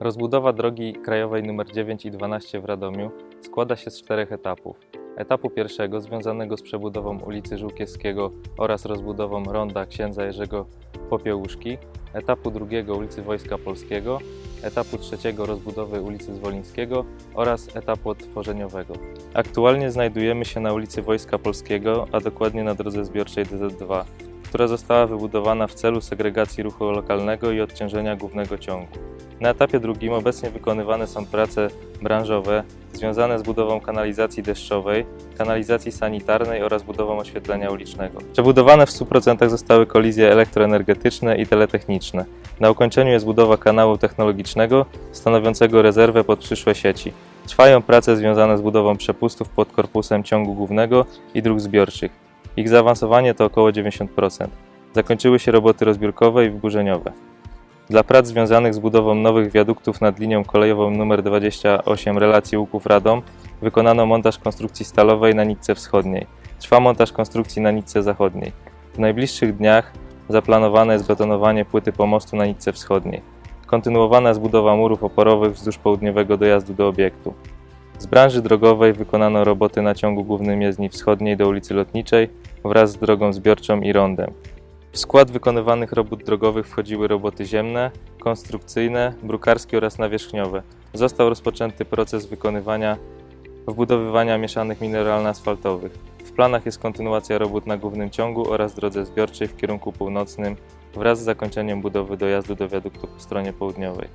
Rozbudowa drogi krajowej nr 9 i 12 w Radomiu składa się z czterech etapów. Etapu pierwszego związanego z przebudową ulicy Żółkiewskiego oraz rozbudową ronda księdza Jerzego Popiełuszki, etapu drugiego ulicy Wojska Polskiego, etapu trzeciego rozbudowy ulicy Zwolińskiego oraz etapu odtworzeniowego. Aktualnie znajdujemy się na ulicy Wojska Polskiego, a dokładnie na drodze zbiorczej DZ2, która została wybudowana w celu segregacji ruchu lokalnego i odciążenia głównego ciągu. Na etapie drugim obecnie wykonywane są prace branżowe związane z budową kanalizacji deszczowej, kanalizacji sanitarnej oraz budową oświetlenia ulicznego. Przebudowane w 100% zostały kolizje elektroenergetyczne i teletechniczne. Na ukończeniu jest budowa kanału technologicznego stanowiącego rezerwę pod przyszłe sieci. Trwają prace związane z budową przepustów pod korpusem ciągu głównego i dróg zbiorczych. Ich zaawansowanie to około 90%. Zakończyły się roboty rozbiórkowe i wburzeniowe. Dla prac związanych z budową nowych wiaduktów nad linią kolejową nr 28 relacji Łuków-Radom wykonano montaż konstrukcji stalowej na nitce wschodniej. Trwa montaż konstrukcji na nitce zachodniej. W najbliższych dniach zaplanowane jest betonowanie płyty pomostu na nitce wschodniej. Kontynuowana jest budowa murów oporowych wzdłuż południowego dojazdu do obiektu. Z branży drogowej wykonano roboty na ciągu głównym jezdni wschodniej do ulicy Lotniczej wraz z drogą zbiorczą i rondem. W skład wykonywanych robót drogowych wchodziły roboty ziemne, konstrukcyjne, brukarskie oraz nawierzchniowe. Został rozpoczęty proces wykonywania wbudowywania mieszanych mineralno-asfaltowych. W planach jest kontynuacja robót na głównym ciągu oraz drodze zbiorczej w kierunku północnym wraz z zakończeniem budowy dojazdu do wiaduktu po stronie południowej.